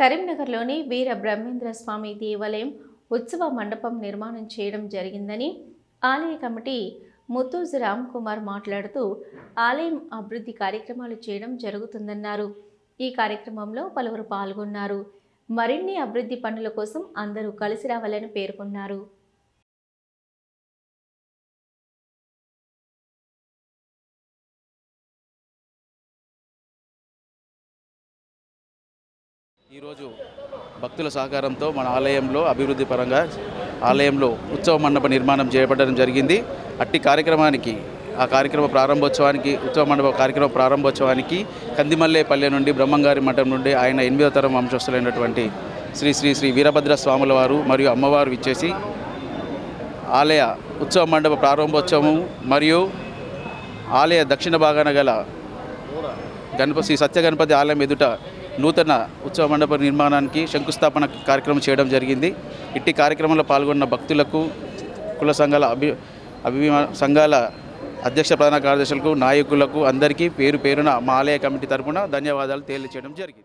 కరీంనగర్లోని వీర బ్రహ్మేంద్ర స్వామి దేవాలయం ఉత్సవ మండపం నిర్మాణం చేయడం జరిగిందని ఆలయ కమిటీ ముత్తూజు రామ్ కుమార్ మాట్లాడుతూ ఆలయం అభివృద్ధి కార్యక్రమాలు చేయడం జరుగుతుందన్నారు. ఈ కార్యక్రమంలో పలువురు పాల్గొన్నారు. మరిన్ని అభివృద్ధి పనుల కోసం అందరూ కలిసి రావాలని పేర్కొన్నారు. ఈరోజు భక్తుల సహకారంతో మన ఆలయంలో అభివృద్ధి పరంగా ఆలయంలో ఉత్సవ మండప నిర్మాణం చేపట్టడం జరిగింది. అట్టి కార్యక్రమానికి ఆ కార్యక్రమ ప్రారంభోత్సవానికి ఉత్సవ మండప కార్యక్రమ ప్రారంభోత్సవానికి కందిమల్లేపల్లె నుండి బ్రహ్మంగారి మఠం నుండి ఆయన ఎనిమిదవ తరం వంశస్థులైనటువంటి శ్రీ శ్రీ శ్రీ వీరభద్ర స్వాముల వారు మరియు అమ్మవారు ఇచ్చేసి ఆలయ ఉత్సవ మండప ప్రారంభోత్సవం మరియు ఆలయ దక్షిణ భాగాన గల గణపతి శ్రీ సత్య గణపతి ఆలయం ఎదుట నూతన ఉత్సవ మండప నిర్మాణానికి శంకుస్థాపన కార్యక్రమం చేయడం జరిగింది. ఇట్టి కార్యక్రమంలో పాల్గొన్న భక్తులకు కుల సంఘాల అభి అభిమా సంఘాల అధ్యక్ష ప్రధాన కార్యదర్శులకు నాయకులకు అందరికీ పేరు పేరున మా ఆలయ కమిటీ తరపున ధన్యవాదాలు తెలియజేయడం జరిగింది.